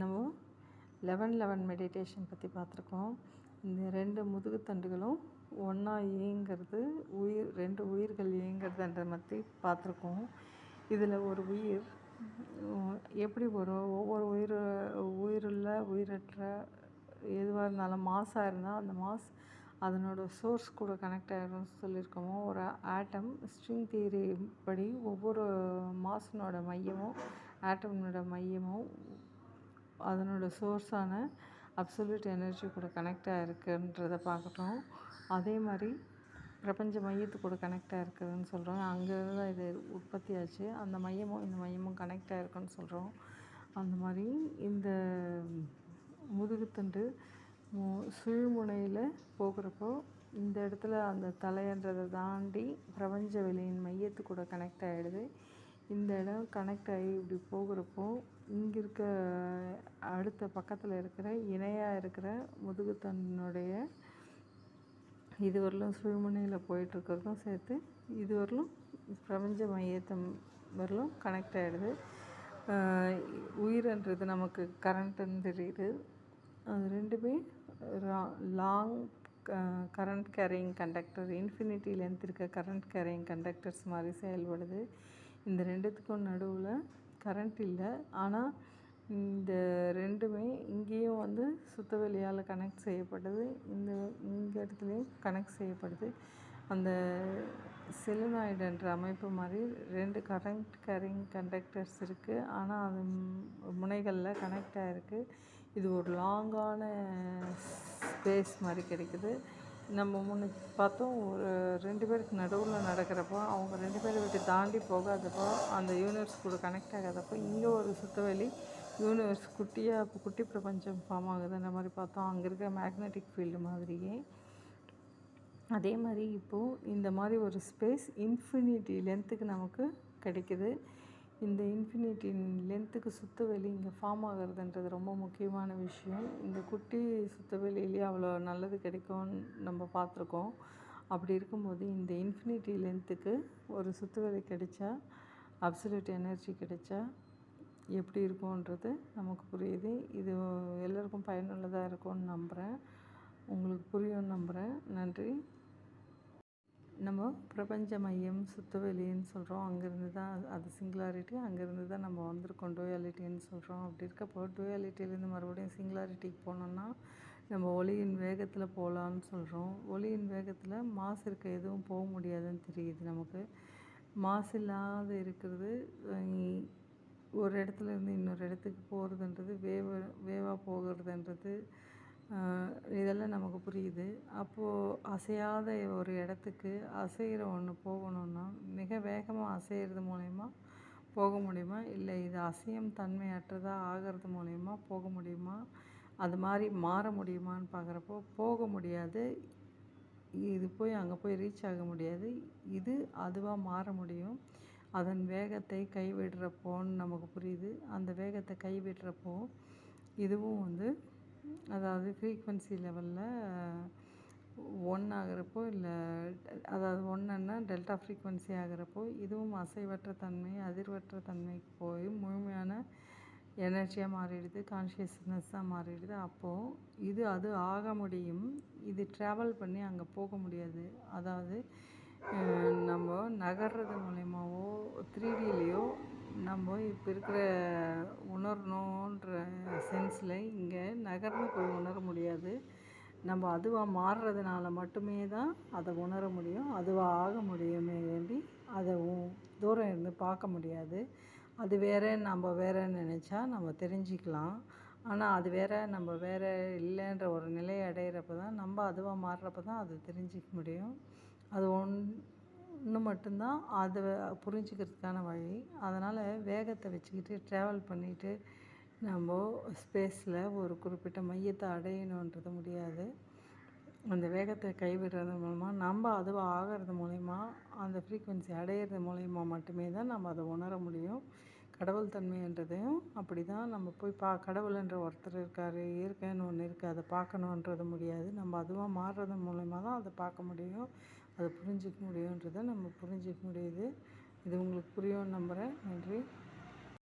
நம்ம eleven eleven meditation பற்றி பார்த்துருக்கோம். இந்த ரெண்டு முதுகுத்தண்டுகளும் ஒன்றா இயங்கிறது உயிர் ரெண்டு உயிர்கள் இயங்கிறதுன்ற பற்றி பார்த்துருக்கோம். இதில் ஒரு உயிர் எப்படி வரும்? ஒவ்வொரு உயிர் உயிருள்ள உயிரற்ற எதுவாக இருந்தாலும் மாஸாக இருந்தால் அந்த மாஸ் அதனோட சோர்ஸ் கூட கனெக்ட் ஆகிடும்னு சொல்லியிருக்கோமோ. ஒரு ஆட்டம் ஸ்ட்ரிங் தியரி படி ஒவ்வொரு மாஸினோட மையமும் ஆட்டம்னோட மையமும் அதனோட சோர்ஸான அப்சல்யூட் எனர்ஜி கூட கனெக்ட் ஆகிருக்குன்றதை பார்க்குறோம் அதே மாதிரி பிரபஞ்ச மையத்து கூட கனெக்ட் ஆகிருக்குதுன்னு சொல்கிறோம் அங்கேருந்து தான் இது உற்பத்தி ஆச்சு. அந்த மையமும் இந்த மையமும் கனெக்ட் ஆகிருக்குன்னு சொல்கிறோம் அந்த மாதிரி இந்த முதுகுத்தண்டு சுழ்முனையில் போகிறப்போ இந்த இடத்துல அந்த தலைன்றதை தாண்டி பிரபஞ்ச வெளியின் மையத்து கூட கனெக்ட் ஆகிடுது இந்த இடம் கனெக்ட் ஆகி இப்படி போகிறப்போ இங்கே இருக்க அடுத்த பக்கத்தில் இருக்கிற இணையாக இருக்கிற முதுகுத்தன்னுடைய இது வரலும் சுழுமுனையில் போயிட்டுருக்கிறதும் சேர்த்து இதுவரையிலும் பிரபஞ்ச மையத்தை வரலும் கனெக்ட் ஆகிடுது உயிர்ன்றது நமக்கு கரண்ட்டுன்னு தெரியுது. அது ரெண்டுமே long current carrying conductor infinity length இருக்க கரண்ட் கேரிங் கண்டக்டர்ஸ் மாதிரி செயல்படுது. இந்த ரெண்டுத்துக்கும் நடுவில் கரண்ட் இல்லை. ஆனால் இந்த ரெண்டுமே இங்கேயும் வந்து சுத்தவெளியால் கனெக்ட் செய்யப்படுது இந்த இந்த இடத்துலையும் கனெக்ட் செய்யப்படுது. அந்த செலுனாய்டுன்ற அமைப்பு மாதிரி ரெண்டு கரண்ட் கேரிங் கண்டக்டர்ஸ் இருக்குது ஆனால் அது முனைகளில் கனெக்ட் ஆகிருக்கு இது ஒரு லாங்கான ஸ்பேஸ் மாதிரி கிடைக்குது. நம்ம முன்ன பார்த்தோம் ஒரு ரெண்டு பேருக்கு நடுவில் நடக்கிறப்போ அவங்க ரெண்டு பேரை விட்டு தாண்டி போகாதப்போ அந்த யூனிவர்ஸ் கூட கனெக்ட் ஆகாதப்போ இங்கே ஒரு சுத்தவெளி யூனிவர்ஸ் குட்டியாக குட்டி பிரபஞ்சம் ஃபார்ம் ஆகுது அந்த மாதிரி பார்த்தோம். அங்கே இருக்கிற மேக்னெட்டிக் ஃபீல்டு மாதிரியே. அதே மாதிரி இப்போது இந்த மாதிரி ஒரு ஸ்பேஸ் இன்ஃபினிட்டி லென்த்துக்கு நமக்கு கிடைக்குது. இந்த இன்ஃபினிட்டின் லென்த்துக்கு சுத்தவெளி இங்கே ஃபார்ம் ஆகுறதுன்றது ரொம்ப முக்கியமான விஷயம். இந்த குட்டி சுத்தவெளியிலேயே அவ்வளோ நல்லது கிடைக்கும்னு நம்ம பார்த்துருக்கோம். அப்படி இருக்கும்போது இந்த இன்ஃபினிட்டி லென்த்துக்கு ஒரு சுத்தவெளி கிடைச்சா அப்சல்யூட் எனர்ஜி கிடைச்சா எப்படி இருக்கும்ன்றது நமக்கு புரியுது. இது எல்லாருக்கும் பயனுள்ளதாக இருக்கும்னு நம்புகிறேன் உங்களுக்கு புரியும்னு நம்புகிறேன் நன்றி. நம்ம பிரபஞ்ச மையம் சுத்தவெளின்னு சொல்கிறோம் அங்கேருந்து தான் அது- சிங்குலாரிட்டி அங்கேருந்து தான் நம்ம வந்திருக்கோம். டூயாலிட்டின்னு சொல்கிறோம் அப்படி இருக்கப்போ டூயாலிட்டிலேருந்து மறுபடியும் சிங்குலாரிட்டிக்கு போனோம்னா நம்ம ஒளியின் வேகத்தில் போகலான்னு சொல்கிறோம் ஒளியின் வேகத்தில் மாசு இருக்க எதுவும் போக முடியாதுன்னு தெரியுது நமக்கு. மாசு இல்லாத இருக்கிறது ஒரு இடத்துல இருந்து இன்னொரு இடத்துக்கு போகிறதுன்றது வேவ வேவாக போகிறதுன்றது இதெல்லாம் நமக்கு புரியுது. அப்போது அசையாத ஒரு இடத்துக்கு அசைகிற ஒன்று போகணுன்னா மிக வேகமாக அசைகிறது மூலயமா போக முடியுமா? இல்லை இது அசையும் தன்மையற்றதாக ஆகிறது மூலயமா போக முடியுமா? அது மாதிரி மாற முடியுமான்னு பார்க்குறப்போ போக முடியாது. இது போய் அங்கே போய் ரீச் ஆக முடியாது. இது அதுவாக மாற முடியும். அதன் வேகத்தை கைவிடுறப்போன்னு நமக்கு புரியுது. அந்த வேகத்தை கைவிடுறப்போ இதுவும் வந்து அதாவது ஃப்ரீக்வன்சி லெவலில் ஒன் ஆகிறப்போ இல்லை அதாவது ஒன்றுன்னா டெல்டா ஃப்ரீக்வன்சி ஆகிறப்போ இதுவும் அசைவற்ற தன்மை அதிர்வற்ற தன்மைக்கு போய் முழுமையான எனர்ஜியாக மாறிடுது கான்ஷியஸ்னஸ்ஸாக மாறிடுது. அப்போது இது அது ஆக முடியும். இது ட்ராவல் பண்ணி அங்கே போக முடியாது. அதாவது நம்ம நகர்றது மூலயமாவோ த்ரீ நம்ம இப்போ இருக்கிற உணரணுன்ற சென்ஸில் இங்கே நகர்ந்து போய் உணர முடியாது. நம்ம அதுவாக மாறுறதுனால மட்டுமே தான் அதை உணர முடியும். அதுவாக ஆக முடியுமே வேண்டி அதை தூரம் இருந்து பார்க்க முடியாது. அது வேற நம்ம வேற நினச்சா நம்ம தெரிஞ்சுக்கலாம். ஆனால் அது வேற நம்ம வேற இல்லைன்ற ஒரு நிலையை அடையிறப்ப தான் நம்ம அதுவாக மாறுறப்ப தான் அதை தெரிஞ்சிக்க முடியும். அது ஒன் ஒன்று மட்டும்தான் அதை புரிஞ்சுக்கிறதுக்கான வழி. அதனால் வேகத்தை வச்சுக்கிட்டு ட்ராவல் பண்ணிட்டு நம்ம ஸ்பேஸில் ஒரு குறிப்பிட்ட மையத்தை அடையணுன்றது முடியாது. அந்த வேகத்தை கைவிடுறது மூலமாக நம்ம அதுவாக ஆகிறது மூலயமா அந்த ஃப்ரீக்குவென்சி அடையிறது மூலயமா மட்டுமே தான் நம்ம அதை உணர முடியும். கடவுள் தன்மைன்றதையும் அப்படி தான் நம்ம போய் பா கடவுள்ன்ற ஒருத்தர் இருக்கார் இயற்கைன்னு ஒன்று இருக்குது அதை பார்க்கணுன்றது முடியாது. நம்ம அதுவாக மாறுறது மூலயமா தான் அதை பார்க்க முடியும். அதை புரிஞ்சிக்க முடியுன்றதை நம்ம புரிஞ்சிக்க முடியுது. இது உங்களுக்கு புரியும்னு நம்புகிறேன் நன்றி.